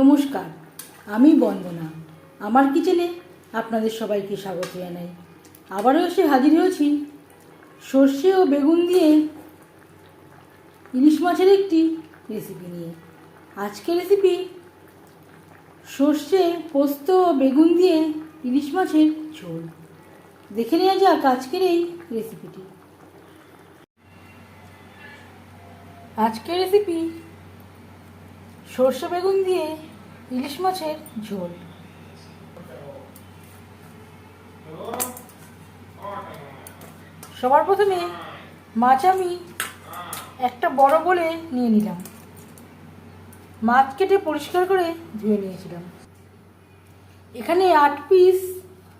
নমস্কার, আমি বন্দনা। আমার কিচেনে আপনাদের সবাইকে স্বাগত জানাই। আবারও এসে হাজির হয়েছি। সর্ষে ও বেগুন দিয়ে ইলিশ মাছের একটি রেসিপি নিয়ে। আজকের রেসিপি সর্ষে, পোস্ত ও বেগুন দিয়ে ইলিশ মাছের ঝোল। দেখে নেওয়া যাক আজকের এই রেসিপিটি আজকের রেসিপি সর্ষে বেগুন দিয়ে ইলিশ মাছের ঝোল। সবার প্রথমে মাছ আমি একটা বড় বলে নিয়ে নিলাম। মাছ কেটে পরিষ্কার করে ধুয়ে নিয়েছিলাম। এখানে আট পিস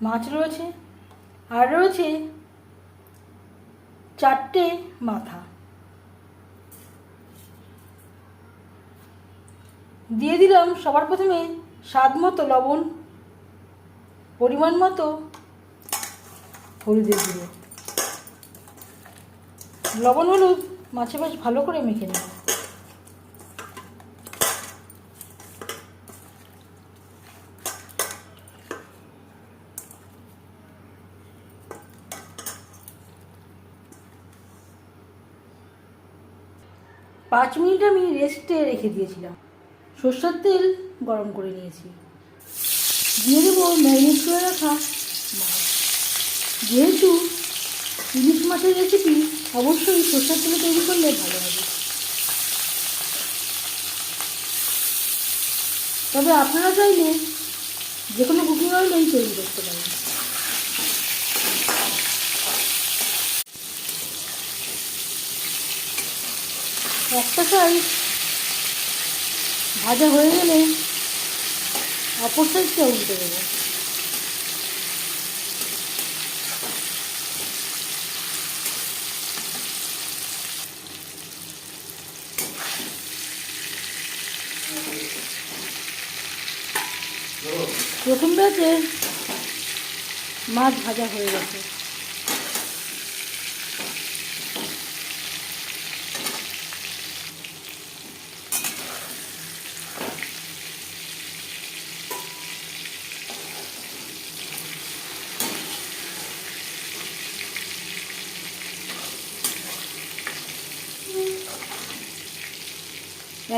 মাছ রয়েছে, আর রয়েছে চারটে মাথা। দিয়ে দিলাম সবার প্রথমে স্বাদ মতো লবণ, পরিমাণ মতো হলুদের গুঁড়ো। লবণ হলুদ মাছে বেশ ভালো করে মেখে নেব। পাঁচ মিনিট আমি রেস্টে রেখে দিয়েছিলাম। সর্ষের তেল গরম করে নিয়েছি। দিয়ে দেবো ম্যারিনেট করে রাখা মাছ। যেহেতু ইলিশ মাছের রেসিপি অবশ্যই সর্ষের তেলে তৈরি করলে ভালো হবে। তবে আপনারা চাইলে যে কোনো কুকিং অয়েলেই তৈরি করতে পারেন। একটা সাইড ভাজা হয়ে গেলে অপর সাইডটা উল্টে দেবো। প্রথম ব্যাচে মাছ ভাজা হয়ে গেছে।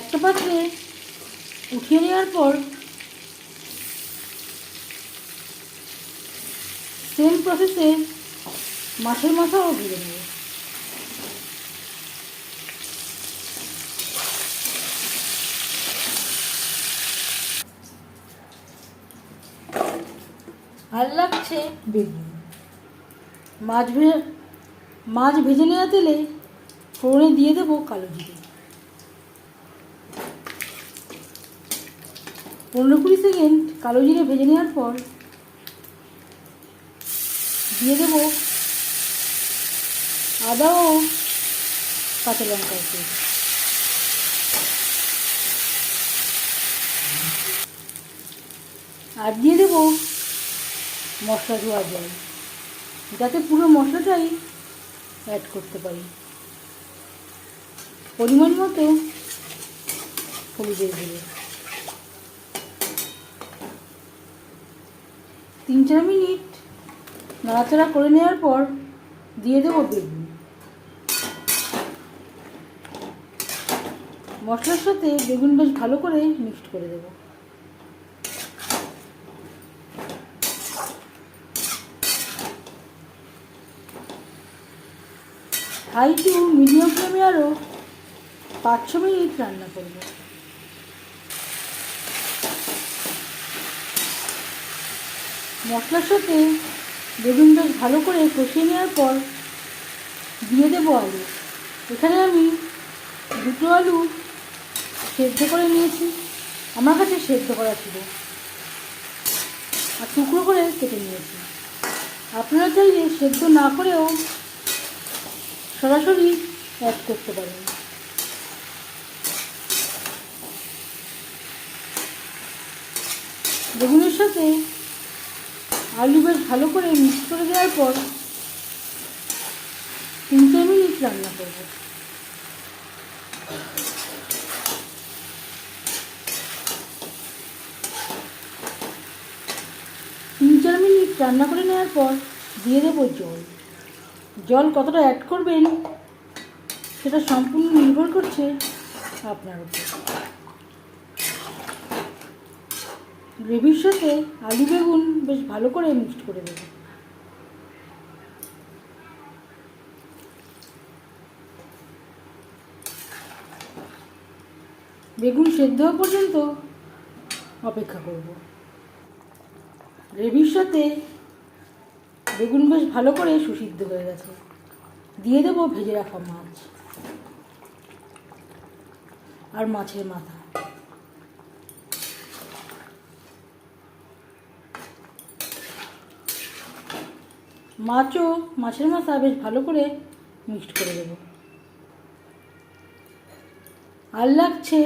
একটা পাত্রে উঠিয়ে নেওয়ার পর সেম প্রসেসে মাছের মাথাও ভেজে নেব আর লাগছে বেগুন। মাছ ভেজে মাছ ভেজে নেওয়া তেলে ফোড়নে দিয়ে দেবো কালো জিরে। পনেরো কুড়ি সেকেন্ড কালো জিরে ভেজে নেওয়ার পর দিয়ে দেবো আদা ও কাঁচা লঙ্কার পেস্ট আর দিয়ে দেবো মশলা ধোয়া জল, যাতে পুরো মশলাটাই অ্যাড করতে পারি। পরিমাণ মতো হলুদের গুঁড়ো। তিন চার মিনিট নাড়াচাড়া করে নেওয়ার পর দিয়ে দেবো বেগুন। মশলার সাথে বেগুন বেশ ভালো করে মিক্সড করে দেবো। হাই টু মিডিয়াম ফ্লেমে আরও পাঁচ ছ মিনিট রান্না করব। মশলার সাথে বেগুন ভালো করে কষিয়ে নেওয়ার পর দিয়ে দেবো আলু। এখানে আমি দুটো আলু সেদ্ধ করে নিয়েছি। আমার কাছে সেদ্ধ করা ছিল। আর টুকরো করে কেটে নিয়েছি। আপনারা চাইলে সেদ্ধ না করেও সরাসরি অ্যাড করতে পারেন। বেগুনের সাথে আলু বেশ ভালো করে মিক্স করে দেওয়ার পর তিন চার মিনিট রান্না করব। তিন চার মিনিট রান্না করে নেওয়ার পর দিয়ে দেবো জল। জল কতটা অ্যাড করবেন সেটা সম্পূর্ণ নির্ভর করছে আপনার উপর। গ্রেভির সাথে আলু বেগুন বেশ ভালো করে মিক্সড করে দেবো বেগুন সেদ্ধ হওয়া পর্যন্ত অপেক্ষা করব। গ্রেভির সাথে বেগুন বেশ ভালো করে সুসিদ্ধ হয়ে গেছে। দিয়ে দেবো ভেজে রাখা মাছ। আর মাছের মাথা। মাছও মাছের মাথা বেশ ভালো করে মিক্সড করে দেবো। আর লাগছে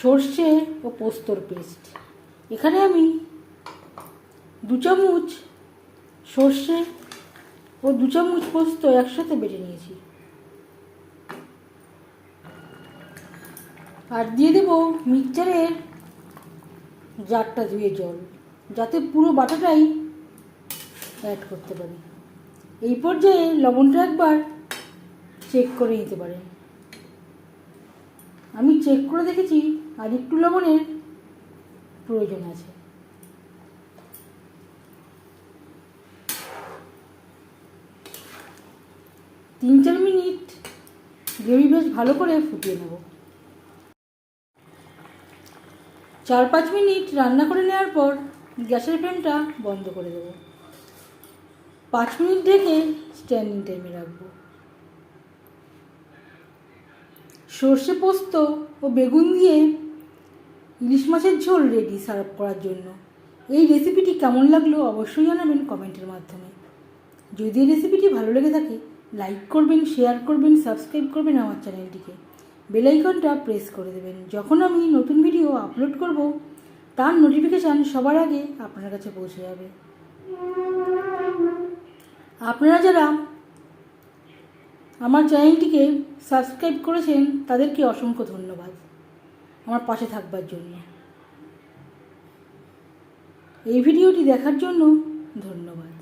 সর্ষে ও পোস্তর পেস্ট এখানে আমি দু চামচ সর্ষে ও দু চামচ পোস্ত একসাথে বেটে নিয়েছি। আর দিয়ে দেবো মিক্সচারের জারটা ধুয়ে জল, যাতে পুরো বাটাটাই অ্যাড করতে পারি। এই পর্যায়ে লবণটা একবার চেক করে নিতে পারেন আমি চেক করে দেখেছি আর একটু লবণের প্রয়োজন আছে। তিন চার মিনিট গ্রেভি বেশ ভালো করে ফুটিয়ে নেব। চার পাঁচ মিনিট রান্না করে নেওয়ার পর গ্যাসের ফ্লেমটা বন্ধ করে দেব। পাঁচ মিনিট ঢেকে স্ট্যান্ডিং টাইমে রাখব। সর্ষে পোস্ত ও বেগুন দিয়ে ইলিশ মাছের ঝোল রেডি সার্ভ করার জন্য। এই রেসিপিটি কেমন লাগল অবশ্যই জানাবেন কমেন্টের মাধ্যমে। যদি এই রেসিপিটি ভালো লেগে থাকে লাইক করবেন শেয়ার করবেন সাবস্ক্রাইব করবেন আমার চ্যানেলটিকে। বেলাইকনটা প্রেস করে দেবেন। যখন আমি নতুন ভিডিও আপলোড করব, তার নোটিফিকেশান সবার আগে আপনার কাছে পৌঁছে যাবে। আপনারা যারা আমার চ্যানেলটিকে সাবস্ক্রাইব করেছেন, তাদেরকে অসংখ্য ধন্যবাদ আমার পাশে থাকবার জন্য। এই ভিডিওটি দেখার জন্য ধন্যবাদ।